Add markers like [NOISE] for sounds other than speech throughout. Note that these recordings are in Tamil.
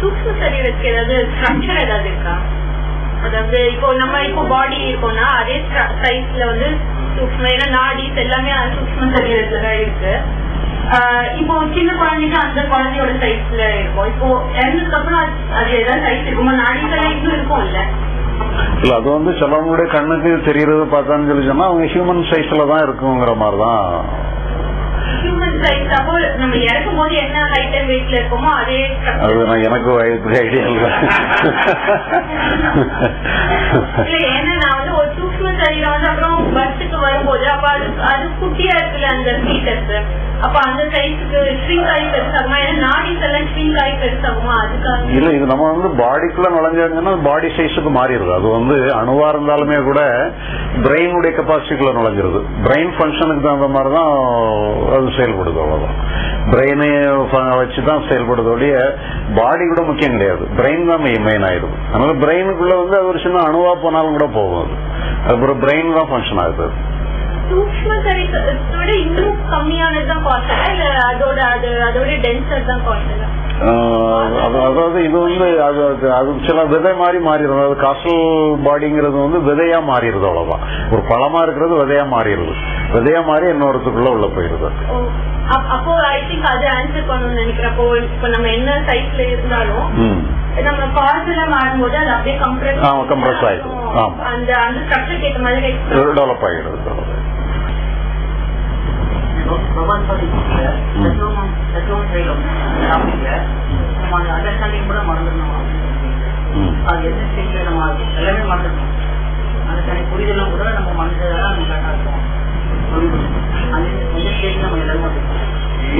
சூக்ம சரீரத்துக்கு ஏதாவது ஸ்ட்ரக்சர் ஏதாவது இருக்கா? அதாவது இப்போ நம்ம இப்போ பாடி இருக்கோம்னா அதே சைஸ்ல வந்து சூக்ம ஏன்னா நாடிஸ் எல்லாமே சூக்ம சரீரத்துல தான் இருக்கு. இப்போ சின்ன குழந்தைக்கு அந்த குழந்தையோட சைஸ்ல இருக்கும். இப்போ இறந்ததுக்கு அப்புறம் அது- ஏதாவது சைஸ் இருக்குமா. நாடிஸ் எல்லாம் இன்னும் இருக்கும் இல்ல இல்ல அது வந்து சிலவங்களுடைய கண்ணுக்கு தெரியறது பார்த்தான்னு சொல்லி சொன்னா அவங்க ஹியூமன் சைஸ்ல தான் இருக்குங்கிற மாதிரி தான் ஹியூமன் சைஸ் அப்போ நம்ம இறக்கும் போது என்ன ஹைட் அண்ட் வெயிட்ல இருக்கோமோ அதே ஐடியா இல்ல. ஏன்னா நான் வந்து ஒரு சூக்ம சரீரம் வந்து அப்புறம் பஸ்ஸுக்கு வரும்போது அப்ப அது அது குட்டியா இருக்குல்ல அந்த ஃபீட்டஸ் அப்ப அந்த சைஸுக்கு ஸ்ட்ரிங் ஆகி இல்ல இது நம்ம வந்து பாடிக்குள்ள நுழைஞ்சாங்கன்னா பாடி சைஸுக்கு மாறிடுது. அது வந்து அணுவா இருந்தாலுமே கூட பிரெயினுடைய கெப்பாசிட்டிக்குள்ள நுழைஞ்சிருது. பிரெயின் ஃபங்க்ஷனுக்கு தகுந்த மாதிரி தான் அது செயல்படுது அவ்வளவுதான். பிரெயினை வச்சு தான் செயல்படுது ஒழிய பாடி கூட முக்கியம் கிடையாது. பிரெயின் தான் மெயின் ஆயிடுது. அதனால பிரெயினுக்குள்ள வந்து அது ஒரு சின்ன அணுவா போனாலும் கூட போகும் அது. அப்புறம் பிரெயின் தான் ஃபங்க்ஷன் ஆகுது. சூக்ம சரீரத்தோட இன்னும் கம்மியானதுதான் இல்ல அதோட அது அதோட டென்சர் தான் அதாவது இது வந்து அது அது- சில விதை மாதிரி மாறிடும். அதாவது காசல் பாடிங்கிறது வந்து விதையா மாறிடுது அவ்வளவுதான். ஒரு பழமா இருக்கிறது விதையா மாறிடுது. விதையா மாறி இன்னொருத்துக்குள்ள உள்ள போயிருது அப்போ ஐ திங்க் அது ஆன்சர் பண்ணணும்னு நினைக்கிறேன் அப்போ இப்ப நம்ம என்ன சைஸ்ல இருந்தாலும். நம்ம காசுல மாறும்போது அது அப்படியே கம்ப்ரஸ் ஆமா, compress ஆயிடும். அந்த அந்த ஸ்ட்ரக்சர் ஏத்த மாதிரி டெவலப் ஆகிடுது அண்டர்ஸ்டாண்டிங் கூட மறந்துடணும். அது எந்த ஸ்டேஜ்ல நம்ம அது எல்லாமே மறந்துடணும். அண்டர்ஸ்டாண்டிங் புரிதலும் கூட நம்ம மனசுதான் நம்ம கரெக்டா இருக்கும் அந்த எந்த ஸ்டேஜ் நம்ம எல்லாமே மறந்துடணும்.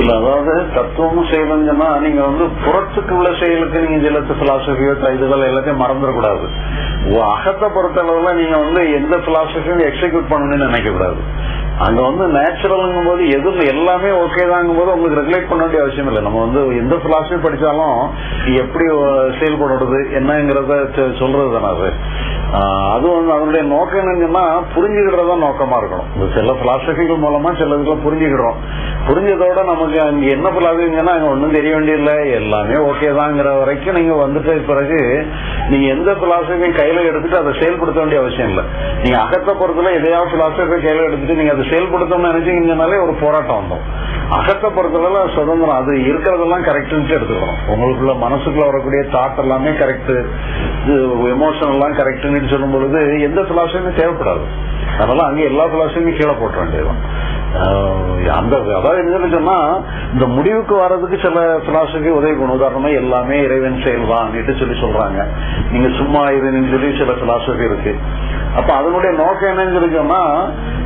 இல்ல அதாவது தத்துவமும் செயலும் சொன்னா நீங்க வந்து புறத்துக்கு உள்ள செயலுக்கு நீங்க ஜெலத்து பிலாசபியோ இதுகள் எல்லாத்தையும் மறந்துடக்கூடாது. அகத்தை அகத்தை பொறுத்தளவுல நீங்க வந்து எந்த பிலாசபியும் எக்ஸிக்யூட் பண்ணணும்னு நினைக்க கூடாது அங்க வந்து நேச்சுரல்ங்கும் போது எது எல்லாமே ஓகே தாங்கும் போது உங்களுக்கு ரெகுலேட் பண்ண வேண்டிய அவசியம் இல்லை. நம்ம வந்து எந்த பிலாசபி படிச்சாலும் எப்படி செயல்படுறது என்னங்கிறத சொல்றது தானே அது. அதுவும் வந்து அதனுடைய நோக்கம் என்னன்னா புரிஞ்சுக்கிறதா நோக்கமா இருக்கணும். சில பிலாசபிகள் மூலமா சில இதுல புரிஞ்சுக்கிறோம். புரிஞ்சதோட நமக்கு அங்க என்ன பிலாசபிங்கன்னா அங்க ஒன்றும் தெரிய வேண்டியதில்லை. எல்லாமே ஓகே தாங்கிற வரைக்கும் நீங்க வந்துட்ட பிறகு நீங்க எந்த பிலாசபியும் கையில எடுத்துட்டு அதை செயல்படுத்த வேண்டிய அவசியம் இல்லை. நீங்க அகத்தை பொறுத்தல எதையாவது பிலாசபி கையில எடுத்துட்டு நீங்க அதை செயல்படுத்தணும்னு நினைச்சீங்கன்னாலே ஒரு போராட்டம் வந்தோம் அகத்தை பொறுத்தளவுல சுதந்திரம் அது இருக்கிறதெல்லாம் கரெக்ட்னு எடுத்துக்கணும். உங்களுக்குள்ள மனசுக்குள்ள வரக்கூடிய தாட் எல்லாமே கரெக்ட் எமோஷன் எல்லாம் கரெக்ட்னு சொல்லும் பொழுது எந்த பிலாசபியும் தேவைப்படாது. அதனால அங்க எல்லா பிலாசபியும் கீழே போட்ட வேண்டியதுதான். அந்த அதாவது என்ன சொன்னா இந்த முடிவுக்கு வர்றதுக்கு சில பிலாசபி உதவி பண்ணும் உதாரணமா எல்லாமே இறைவன் செயல்வான்னுட்டு சொல்லி சொல்றாங்க. நீங்க சும்மா இருன்னு சொல்லி சில பிலாசபி இருக்கு. அப்ப அதனுடைய நோக்கம் என்னன்னு சொல்லி சொன்னா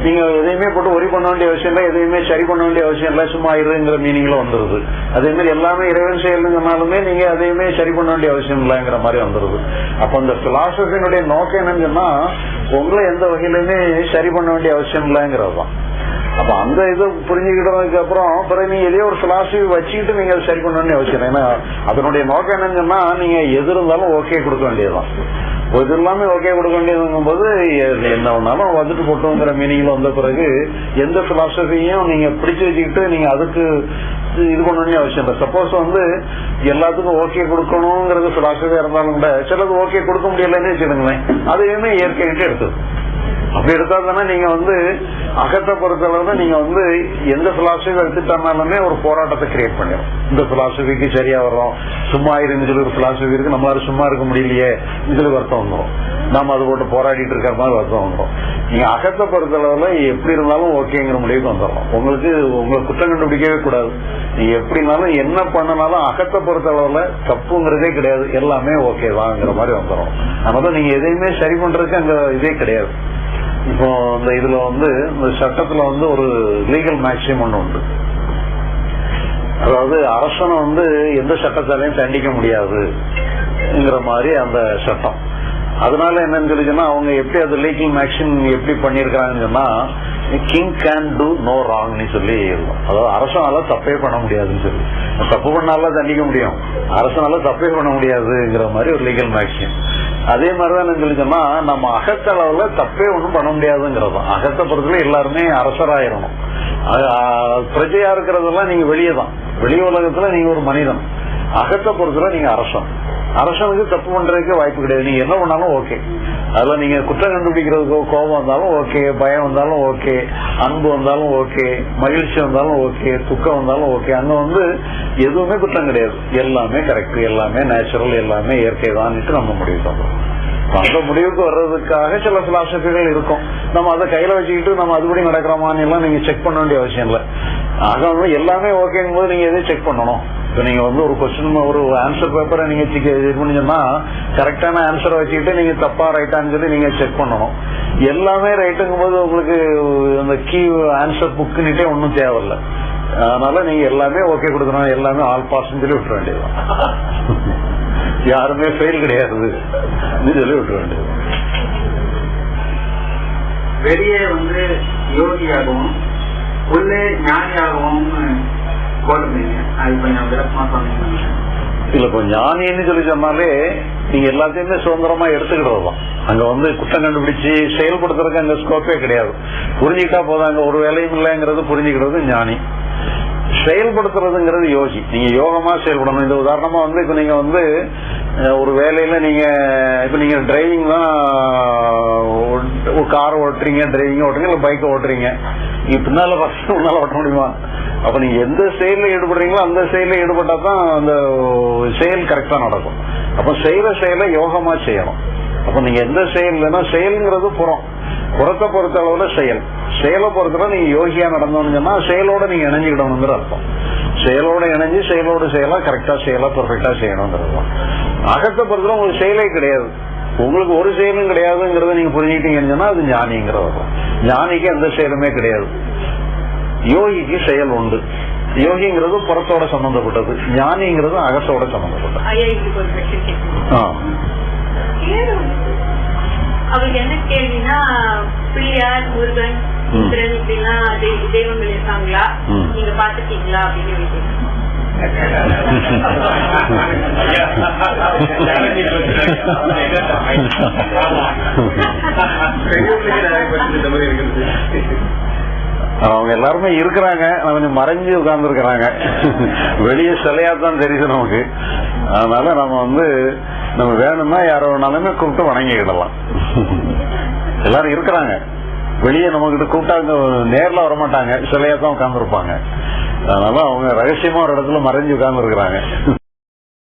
நீங்க எதையுமே போட்டு ஒரி பண்ண வேண்டிய அவசியம் இல்லை எதையுமே சரி பண்ண வேண்டிய அவசியம் இல்லை சும்மா இருங்கிற மீனிங்ல வந்துருது. அதே மாதிரி எல்லாமே இறைவன் செயல்னு நீங்க எதையுமே சரி பண்ண வேண்டிய அவசியம் இல்லைங்கிற மாதிரி வந்துருது. அப்ப அந்த பிலாசபியினுடைய நோக்கம் என்னன்னு சொன்னா உங்களை எந்த வகையிலுமே சரி பண்ண வேண்டிய அவசியம் இல்லைங்கிறது தான் அப்ப அந்த இது புரிஞ்சுக்கிட்டதுக்கு அப்புறம் பிறகு நீங்க எதையோ ஒரு பிலாசபி வச்சுக்கிட்டு நீங்க சரி பண்ணணும்னு யோசிக்கிறேன். அவசியம் ஏன்னா அதனுடைய நோக்கம் என்னன்னு சொன்னா நீங்க எது இருந்தாலும் ஓகே கொடுக்க வேண்டியதுதான். இது எல்லாமே ஓகே கொடுக்க வேண்டியதுங்கும் போது என்ன ஒன்னாலும் வந்துட்டு போட்டோங்கிற மீனிங்ல வந்த பிறகு எந்த பிலாசபியும் நீங்க பிடிச்சு வச்சுக்கிட்டு நீங்க அதுக்கு இது பண்ணணும்னு அவசியம் இல்லை சப்போஸ் வந்து எல்லாத்துக்கும் ஓகே கொடுக்கணுங்கிறது பிலாசபியா இருந்தாலும் கூட சிலது ஓகே கொடுக்க முடியலன்னு வச்சுக்கோங்களேன். அதையுமே இயற்கைகிட்ட எடுத்தது அப்படி எடுத்தா தானே நீங்க வந்து அகத்தை பொறுத்தளவுல நீங்க வந்து எந்த பிலாசபி எடுத்துட்டாலுமே ஒரு போராட்டத்தை கிரியேட் பண்ணிடும் இந்த பிலாசபிக்கு சரியா வரும். சும்மா இருந்து சொல்லி ஒரு பிலாசபி இருக்கு நம்மளால சும்மா இருக்க முடியலையே. இதுல வருத்தம் வந்துடும் நாம அது போட்டு போராடிட்டு இருக்கிற மாதிரி வருத்தம் வந்துடும் நீங்க அகத்தை பொறுத்தளவுல எப்படி இருந்தாலும் ஓகேங்கிற முடிவுக்கு வந்துடும் உங்களுக்கு உங்களை குற்றம் கண்டுபிடிக்கவே கூடாது. நீங்க எப்படினாலும் என்ன பண்ணனாலும் அகத்தை பொறுத்தளவுல தப்புங்கிறதே கிடையாது. எல்லாமே ஓகே தான்ங்கிற மாதிரி வந்துடும் அதனால நீங்க எதையுமே சரி பண்றதுக்கு அங்க இதே கிடையாது. இப்போ இந்த இதுல வந்து இந்த சட்டத்துல வந்து ஒரு லீகல் மேக்சிமம் ஒன்று உண்டு. அதாவது அரசனை வந்து எந்த சட்டத்தாலையும் தண்டிக்க முடியாதுங்கிற மாதிரி அந்த சட்டம். அதனால என்னன்னு சொல்லி அவங்க எப்படி அது லீகல் மேக்சிம் எப்படி பண்ணிருக்காங்கன்னு சொன்னா கிங் கேன் டூ நோ ராங்னு சொல்லி அதாவது அரசனால தப்பே பண்ண முடியாதுன்னு சொல்லி. தப்பு பண்ணால தண்டிக்க முடியும். அரசனால தப்பே பண்ண முடியாதுங்கிற மாதிரி ஒரு லீகல் மேக்சிமம் அதே மாதிரிதான் சொல்லிச்சோம்னா சொன்னா நம்ம அகத்தளவுல தப்பே ஒண்ணும் பண்ண முடியாதுங்கிறது அகத்த பொறுத்துல எல்லாருமே அரசராயிரணும். பிரஜையா இருக்கிறதெல்லாம் நீங்க வெளியே தான் வெளி உலகத்துல நீங்க ஒரு மனிதன். அகத்த பொறுத்துல நீங்க அரசன். அரசனுக்கு தப்பு பண்றதுக்கு வாய்ப்பு கிடையாது. நீங்க என்ன பண்ணாலும் ஓகே அதுல நீங்க குற்றம் கண்டுபிடிக்கிறதுக்கு கோபம் வந்தாலும் ஓகே பயம் வந்தாலும் ஓகே அன்பு வந்தாலும் ஓகே மகிழ்ச்சி வந்தாலும் ஓகே துக்கம் வந்தாலும் ஓகே அங்க வந்து எதுவுமே குற்றம் கிடையாது. எல்லாமே கரெக்ட் எல்லாமே நேச்சுரல் எல்லாமே இயற்கை தான் நம்ம முடிவு பண்றோம். அந்த முடிவுக்கு வர்றதுக்காக சில பிலாசபிகள் இருக்கும். நம்ம அதை கையில வச்சுக்கிட்டு நம்ம அதுபடி நடக்கிறோமான்னு எல்லாம் நீங்க செக் பண்ண வேண்டிய அவசியம் இல்லை. ஆக எல்லாமே ஓகேங்கும் போது நீங்க எதையும் செக் பண்ணணும். இப்ப நீங்க வந்து ஒரு கொஸ்டின் ஒரு ஆன்சர் பேப்பரை நீங்க இது பண்ணீங்கன்னா கரெக்டான ஆன்சரை வச்சுக்கிட்டு நீங்க தப்பா ரைட்டான்னு சொல்லி நீங்க செக் பண்ணணும். எல்லாமே ரைட்டுங்கும் போது உங்களுக்கு அந்த கீ ஆன்சர் புக்குன்னுட்டே ஒன்றும் தேவையில்ல. அதனால நீங்க எல்லாமே ஓகே கொடுக்கணும். எல்லாமே ஆல் பாஸ்ன்னு சொல்லி விட்டுற வேண்டியதுதான். யாருமே ஃபெயில் கிடையாது. சொல்லி விட்டுற வேண்டியது வெளியே வந்து யோகியாகவும் உள்ளே ஞானியாகவும் போட்டுருந்தீங்க கொஞ்சம் இல்ல இப்போ ஞானின்னு சொல்லி சொன்னாலே நீங்க எல்லாத்தையுமே சுதந்திரமா எடுத்துக்கிறது தான் அங்க வந்து குற்றம் கண்டுபிடிச்சு செயல்படுத்துறதுக்கு அங்க ஸ்கோப்பே கிடையாது. புரிஞ்சுக்கிட்டா போதும். அங்க ஒரு வேலையும் இல்லைங்கிறது புரிஞ்சுக்கிறது ஞானி. செயல்படுத்துறதுங்கிறது யோகி. நீங்க யோகமா செயல்படணும். இந்த உதாரணமா வந்து இப்ப நீங்க வந்து ஒரு வேலையில நீங்க இப்ப நீங்க டிரைவிங் தான் கார் ஓட்டுறீங்க டிரைவிங் ஓட்டுறீங்க இல்ல பைக் ஓட்டுறீங்க. இப்படினால பின்னால ஃபர்ஸ்ட் உன்னால ஓட்ட முடியுமா? அப்ப நீங்க எந்த செயல்ல ஈடுபடுறீங்களோ அந்த செயல்ல ஈடுபட்டா தான் அந்த செயல் கரெக்டா நடக்கும். அப்ப செய்யற செயலை யோகமா செய்யணும். அப்ப நீங்க எந்த செயல் வேணா செயல்ங்கிறது புறம். புறத்தை பொறுத்த அளவுல செயல். செயலை பொறுத்தவரை நீங்க யோகியா நடந்தோம்னு சொன்னா செயலோட நீங்க இணைஞ்சுக்கிடணுங்கிற அர்த்தம். செயலோட இணைஞ்சு செயலோட செயலா கரெக்டா செயலா பெர்ஃபெக்டா செய்யணுங்கிறது அகத்தை பொறுத்தவரை உங்களுக்கு செயலே கிடையாது. உங்களுக்கு ஒரு செயலும் கிடையாதுங்கிறத நீங்க புரிஞ்சுக்கிட்டீங்கன்னு சொன்னா அது ஞானிங்கிறது தான் ஞானிக்கு எந்த செயலுமே கிடையாது. யோகிக்கு செயல் உண்டு. யோகிங்கிறது புறத்தோட சம்பந்தப்பட்டது. ஞானிங்கிறது அகத்தோட சம்பந்தப்பட்டது. ஐயா இதுக்கு ஒரு கொஸ்டின் கேட்கணும். ஆ. அவருக்கு என்ன கேள்வினா பிள்ளையார் முருகன் இப்படிலாம் தெய்வங்கள் இருக்காங்களா. நீங்க பாத்துட்டீங்களா அப்படின்னு. [LAUGHS] அவங்க எல்லாருமே இருக்கிறாங்க. கொஞ்சம் மறைஞ்சு உட்கார்ந்து இருக்கிறாங்க வெளியே சிலையா தான் தெரியுது நமக்கு. அதனால நம்ம வந்து நம்ம வேணும்னா யாரோ வேணாலுமே கூப்பிட்டு வணங்கிக்கிடலாம். எல்லாரும் இருக்கிறாங்க. வெளியே நம்ம கிட்ட கூப்பிட்டா அவங்க நேர்ல வரமாட்டாங்க. சிலையா தான் உட்கார்ந்து இருப்பாங்க அதனால அவங்க ரகசியமா ஒரு இடத்துல மறைஞ்சு உட்கார்ந்து இருக்கிறாங்க